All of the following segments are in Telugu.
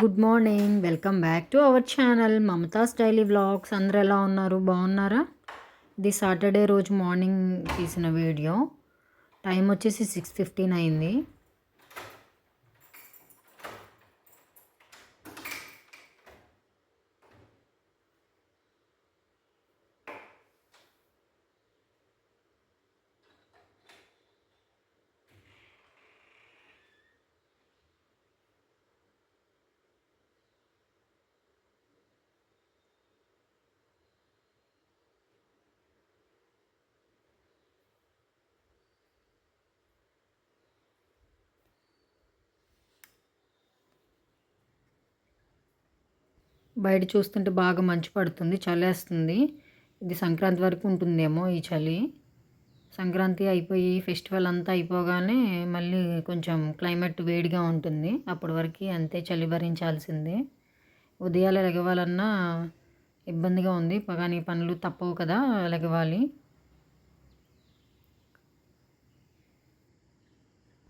Good morning. Welcome back to our channel Mamata's daily vlogs. అందరూ ఎలా ఉన్నారు? బాగున్నారా? ఇది సాటర్డే రోజు మార్నింగ్ తీసిన వీడియో. టైం వచ్చేసి సిక్స్ ఫిఫ్టీన్ అయింది. బయట చూస్తుంటే బాగా మంచు పడుతుంది చలేస్తుంది. ఇది సంక్రాంతి వరకు ఉంటుందేమో ఈ చలి. సంక్రాంతి అయిపోయి ఫెస్టివల్ అంతా అయిపోగానే మళ్ళీ కొంచెం క్లైమేట్ వేడిగా ఉంటుంది. అప్పటి వరకు అంతే చలి భరించాల్సిందే. ఉదయాలే లెగవాలన్నా ఇబ్బందిగా ఉంది. కానీ పనులు తప్పవు కదా లెగవాలి.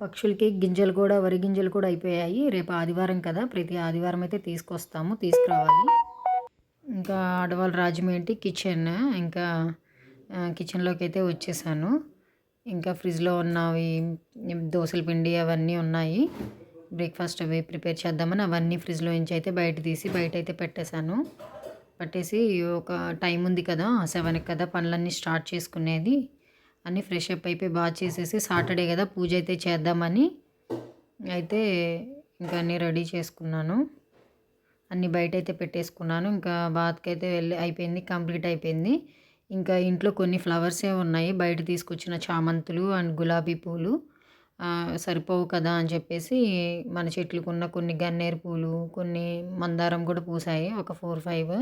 పక్షులకి గింజలు కూడా వరి గింజలు కూడా అయిపోయాయి. రేపు ఆదివారం కదా? ప్రతి ఆదివారం అయితే తీసుకొస్తాము తీసుకురావాలి. ఇంకా ఆడవాళ్ళ రాజమండ్రి కిచెన్. ఇంకా కిచెన్లోకి అయితే వచ్చేసాను. ఇంకా ఫ్రిడ్జ్లో ఉన్నవి దోశల పిండి అవన్నీ ఉన్నాయి. బ్రేక్ఫాస్ట్ అవి ప్రిపేర్ చేద్దామని అవన్నీ ఫ్రిడ్జ్లో నుంచి అయితే బయట తీసి బయట అయితే పెట్టేశాను. పట్టేసి ఒక టైం ఉంది కదా? సెవెన్కి కదా? పనులన్నీ స్టార్ట్ చేసుకునేది. అన్నీ ఫ్రెష్ అప్ అయిపోయి బాగా చేసేసి సాటర్డే కదా పూజ అయితే చేద్దామని అయితే ఇంకా అన్నీ రెడీ చేసుకున్నాను. అన్నీ బయట అయితే పెట్టేసుకున్నాను. ఇంకా బాత్కి అయితే వెళ్ళి అయిపోయింది కంప్లీట్ అయిపోయింది. ఇంకా ఇంట్లో కొన్ని ఫ్లవర్సే ఉన్నాయి. బయట తీసుకొచ్చిన చామంతులు అండ్ గులాబీ పూలు. సరిపోవు కదా అని చెప్పేసి మన చెట్లకున్న కొన్ని గన్నేరు పూలు కొన్ని మందారం కూడా పూసాయి. ఒక ఫోర్ ఫైవ్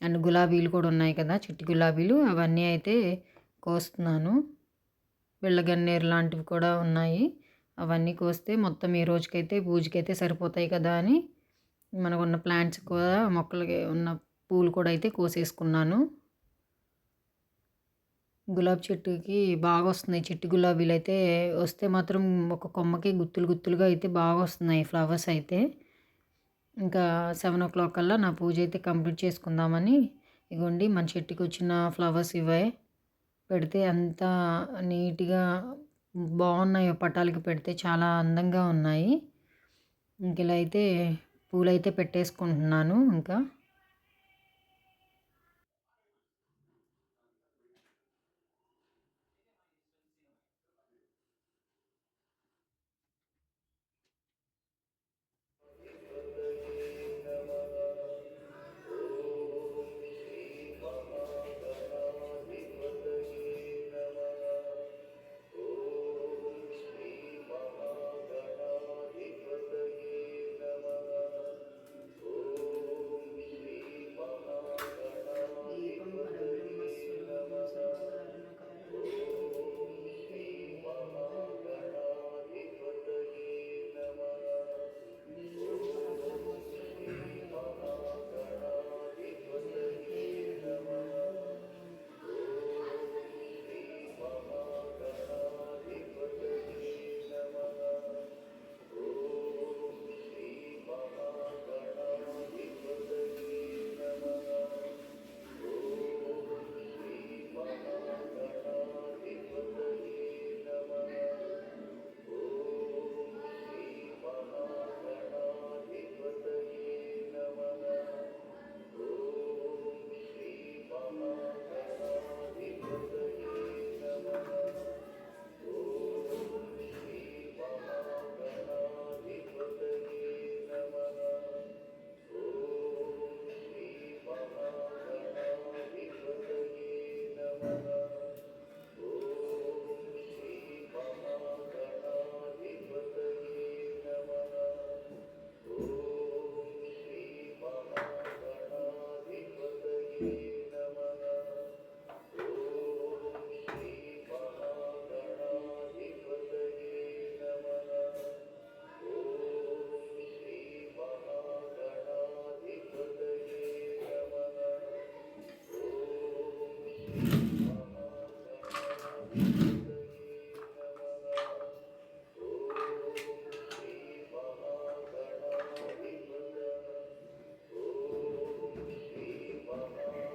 అండ్ గులాబీలు కూడా ఉన్నాయి కదా చిట్టి గులాబీలు. అవన్నీ అయితే కోస్తున్నాను. వెళ్ళగన్నేరు లాంటివి కూడా ఉన్నాయి. అవన్నీ కోస్తే మొత్తం ఈ రోజుకైతే పూజకైతే సరిపోతాయి కదా అని మనకున్న ప్లాంట్స్ కూడా మొక్కలకి ఉన్న పూలు కూడా అయితే కోసేసుకున్నాను. గులాబీ చెట్టుకి బాగా వస్తున్నాయి. చెట్టు గులాబీలు అయితే వస్తే మాత్రం ఒక కొమ్మకి గుత్తులు గుత్తులుగా అయితే బాగా వస్తున్నాయి ఫ్లవర్స్ అయితే. ఇంకా సెవెన్ ఓ క్లాక్ కల్లా నా పూజ అయితే కంప్లీట్ చేసుకుందామని. ఇగోండి మన చెట్టుకి వచ్చిన ఫ్లవర్స్ ఇవే. పెడితే అంత నీట్గా బాగున్నాయో పటాలకి పెడితే చాలా అందంగా ఉన్నాయి. ఇంక ఇలా అయితే పూలైతే పెట్టేసుకుంటున్నాను ఇంకా.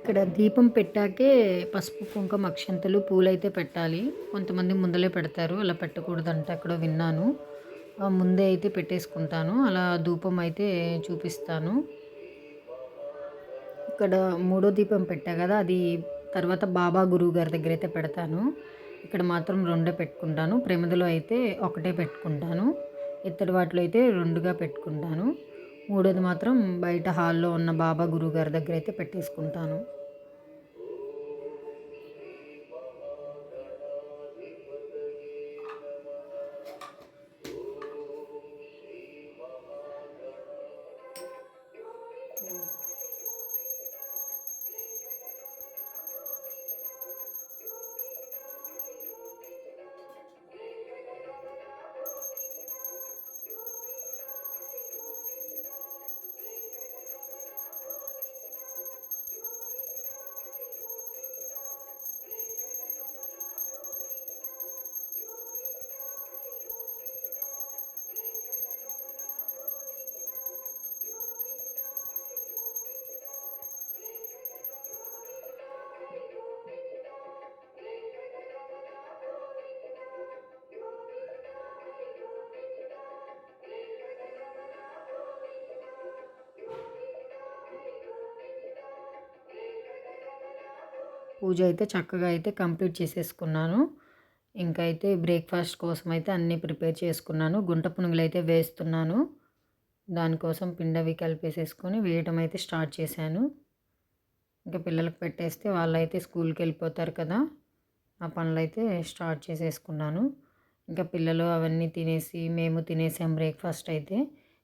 ఇక్కడ దీపం పెట్టాకే పసుపు కుంకుమ అక్షంతలు పూలైతే పెట్టాలి. కొంతమంది ముందలే పెడతారు. అలా పెట్టకూడదంట ఎక్కడో విన్నాను. ముందే అయితే పెట్టేసుకుంటాను. అలా ధూపం అయితే చూపిస్తాను. ఇక్కడ మూడో దీపం పెట్టా కదా అది తర్వాత బాబా గురువు గారి దగ్గర అయితే పెడతాను. ఇక్కడ మాత్రం రెండే పెట్టుకుంటాను. ప్రమిదలో అయితే ఒకటే పెట్టుకుంటాను. ఇత్తడి వాటిలో అయితే రెండుగా పెట్టుకుంటాను. మూడోది మాత్రం బయట హాల్లో ఉన్న బాబా గురువు గారి దగ్గర అయితే పెట్టేసుకుంటాను. పూజ అయితే చక్కగా అయితే కంప్లీట్ చేసేసుకున్నాను. ఇంకా అయితే బ్రేక్ఫాస్ట్ కోసం అయితే అన్నీ ప్రిపేర్ చేసుకున్నాను. గుంట పునుగులు అయితే వేస్తున్నాను. దానికోసం పిండవి కలిపేసేసుకొని వేయటం అయితే స్టార్ట్ చేశాను. ఇంకా పిల్లలకు పెట్టేస్తే వాళ్ళు అయితే స్కూల్కి వెళ్ళిపోతారు కదా ఆ పనులు అయితే స్టార్ట్ చేసేసుకున్నాను. ఇంకా పిల్లలు అవన్నీ తినేసి మేము తినేసాం బ్రేక్ఫాస్ట్ అయితే.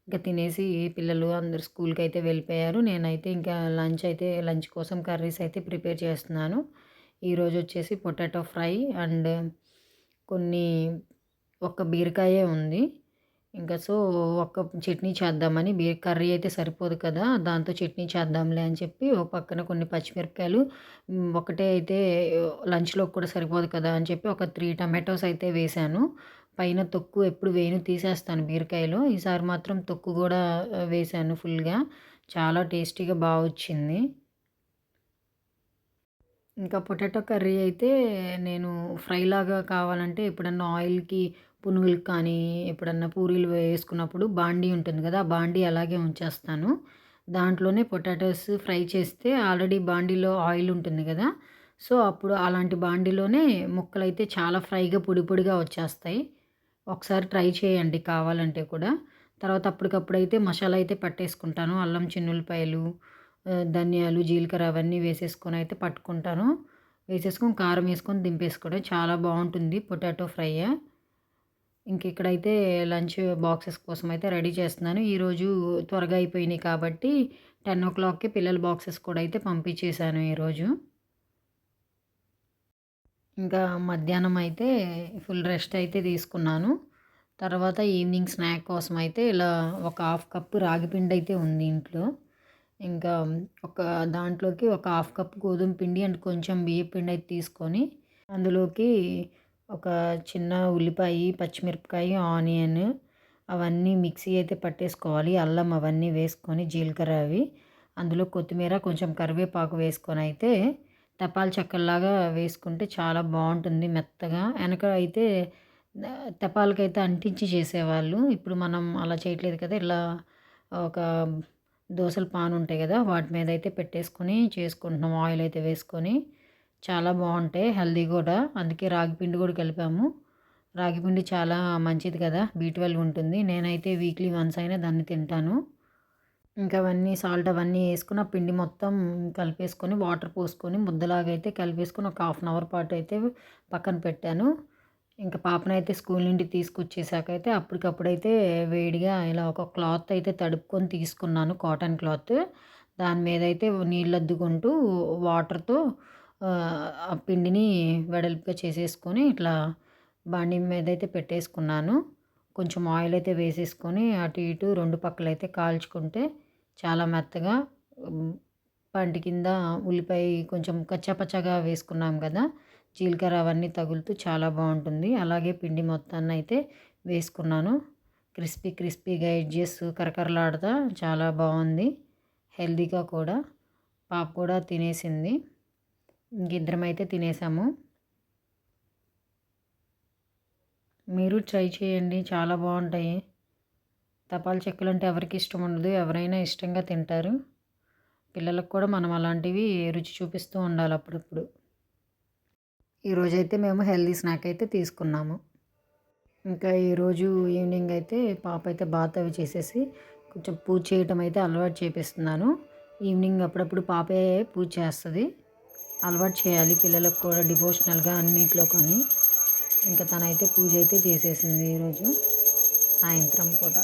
ఇంకా తినేసి పిల్లలు అందరు స్కూల్కి అయితే వెళ్ళిపోయారు. నేనైతే ఇంకా లంచ్ అయితే లంచ్ కోసం కర్రీస్ అయితే ప్రిపేర్ చేస్తున్నాను. ఈరోజు వచ్చేసి పొటాటో ఫ్రై అండ్ కొన్ని ఒక బీరకాయే ఉంది. ఇంకా సో ఒక చట్నీ చేద్దామని బీర కర్రీ అయితే సరిపోదు కదా దాంతో చట్నీ చేద్దాంలే అని చెప్పి ఒక పక్కన కొన్ని పచ్చిమిరపకాయలు ఒకటే అయితే లంచ్లో కూడా సరిపోదు కదా అని చెప్పి ఒక త్రీ టమాటోస్ అయితే వేశాను పైన తొక్కు ఎప్పుడు వేణు తీసేస్తాను బీరకాయలో. ఈసారి మాత్రం తొక్కు కూడా వేసాను ఫుల్గా. చాలా టేస్టీగా బాగా వచ్చింది ఇంకా పొటాటో కర్రీ అయితే నేను ఫ్రై లాగా కావాలంటే ఎప్పుడన్నా ఆయిల్కి పునుగులు కానీ ఎప్పుడన్నా పూరీలు వేసుకున్నప్పుడు బాండీ ఉంటుంది కదా ఆ బాండీ అలాగే ఉంచేస్తాను. దాంట్లోనే పొటాటోస్ ఫ్రై చేస్తే ఆల్రెడీ బాండీలో ఆయిల్ ఉంటుంది కదా సో అప్పుడు అలాంటి బాండీలోనే ముక్కలు అయితే చాలా ఫ్రైగా పొడి పొడిగా వచ్చేస్తాయి. ఒకసారి ట్రై చేయండి కావాలంటే కూడా. తర్వాత అప్పటికప్పుడు అయితే మసాలా అయితే పట్టేసుకుంటాను. అల్లం చిన్నులపాయలు ధనియాలు జీలకర్ర అవన్నీ వేసేసుకొని అయితే పట్టుకుంటాను. వేసేసుకొని కారం వేసుకొని దింపేసుకోవడం చాలా బాగుంటుంది పొటాటో ఫ్రై. ఇంక ఇక్కడైతే లంచ్ బాక్సెస్ కోసం అయితే రెడీ చేస్తున్నాను. ఈరోజు త్వరగా అయిపోయినాయి కాబట్టి టెన్ ఓ క్లాక్కి పిల్లల బాక్సెస్ కూడా అయితే పంపించేశాను ఈరోజు ఇంకా మధ్యాహ్నం అయితే ఫుల్ రెస్ట్ అయితే తీసుకున్నాను. తర్వాత ఈవినింగ్ స్నాక్ కోసం అయితే ఇలా ఒక హాఫ్ కప్పు రాగిపిండి అయితే ఉంది ఇంట్లో. ఇంకా ఒక దాంట్లోకి ఒక హాఫ్ కప్ గోధుమ పిండి అండ్ కొంచెం బియ్య పిండి అయితే తీసుకొని అందులోకి ఒక చిన్న ఉల్లిపాయ పచ్చిమిరపకాయ ఆనియన్ అవన్నీ మిక్సీ అయితే పట్టేసుకోవాలి. అల్లం అవన్నీ వేసుకొని జీలకర్ర అవి అందులో కొత్తిమీర కొంచెం కరివేపాకు వేసుకొని అయితే తపాల చెక్కల్లాగా వేసుకుంటే చాలా బాగుంటుంది మెత్తగా. వెనక అయితే తపాలకైతే అంటించి చేసేవాళ్ళు. ఇప్పుడు మనం అలా చేయట్లేదు కదా ఇలా ఒక దోశల పాన్ ఉంటాయి కదా వాటి మీద అయితే పెట్టేసుకొని చేసుకుంటున్నాం ఆయిల్ అయితే వేసుకొని. చాలా బాగుంటాయి హెల్దీ కూడా. అందుకే రాగి పిండి కూడా కలిపాము. రాగి పిండి చాలా మంచిది కదా బీ ట్వెల్వ్ ఉంటుంది. నేనైతే వీక్లీ వన్స్ అయినా దాన్ని తింటాను. ఇంకా అవన్నీ సాల్ట్ అవన్నీ వేసుకుని ఆ పిండి మొత్తం కలిపేసుకొని వాటర్ పోసుకొని ముద్దలాగా అయితే కలిపేసుకొని ఒక హాఫ్ అన్ అవర్ పాటు అయితే పక్కన పెట్టాను. ఇంకా పాపనైతే స్కూల్ నుండి తీసుకొచ్చేసాక అయితే అప్పటికప్పుడైతే వేడిగా ఇలా ఒక క్లాత్ అయితే తడుపుకొని తీసుకున్నాను కాటన్ క్లాత్. దాని మీద అయితే నీళ్ళు అద్దుకుంటూ వాటర్తో ఆ పిండిని వెడల్పుగా చేసేసుకొని ఇట్లా బండి మీద అయితే పెట్టేసుకున్నాను. కొంచెం ఆయిల్ అయితే వేసేసుకొని అటు ఇటు రెండు పక్కల అయితే కాల్చుకుంటే చాలా మెత్తగా పంటి కింద ఉల్లిపాయ కొంచెం కచ్చాపచ్చగా వేసుకున్నాం కదా జీలకర్ర అవన్నీ తగులుతూ చాలా బాగుంటుంది. అలాగే పిండి మొత్తాన్ని అయితే వేసుకున్నాను. క్రిస్పీ క్రిస్పీగా ఎడ్జెస్ కరకరలాడుతా చాలా బాగుంది. హెల్దీగా కూడా. పాప కూడా తినేసింది. ఇంకిద్దరం అయితే తినేసాము. మీరు ట్రై చేయండి. చాలా బాగుంటాయి. తపాల చెక్కులు అంటే ఎవరికి ఇష్టం ఉండదు. ఎవరైనా ఇష్టంగా తింటారు. పిల్లలకు కూడా మనం అలాంటివి రుచి చూపిస్తూ ఉండాలి అప్పుడప్పుడు. ఈరోజైతే మేము హెల్దీ స్నాక్ అయితే తీసుకున్నాము. ఇంకా ఈరోజు ఈవినింగ్ అయితే పాప అయితే బాత్ అవి చేసేసి కొంచెం పూజ చేయటం అయితే అలవాటు చేపిస్తున్నాను. ఈవినింగ్ అప్పుడప్పుడు పాపే పూజ చేస్తుంది. అలవాటు చేయాలి పిల్లలకు కూడా డివోషనల్గా అన్నిట్లో కానీ. ఇంకా తనైతే పూజ అయితే చేసేసింది ఈరోజు సాయంత్రం పూట.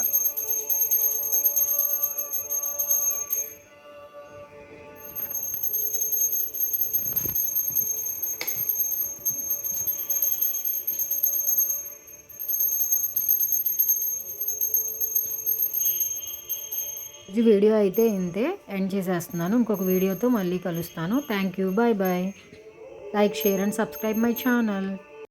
ఈ వీడియో అయితే ఇంతే ఎండ్ చేసేస్తున్నాను. ఇంకొక వీడియోతో మళ్ళీ కలుస్తాను. Thank you bye bye like share and subscribe my channel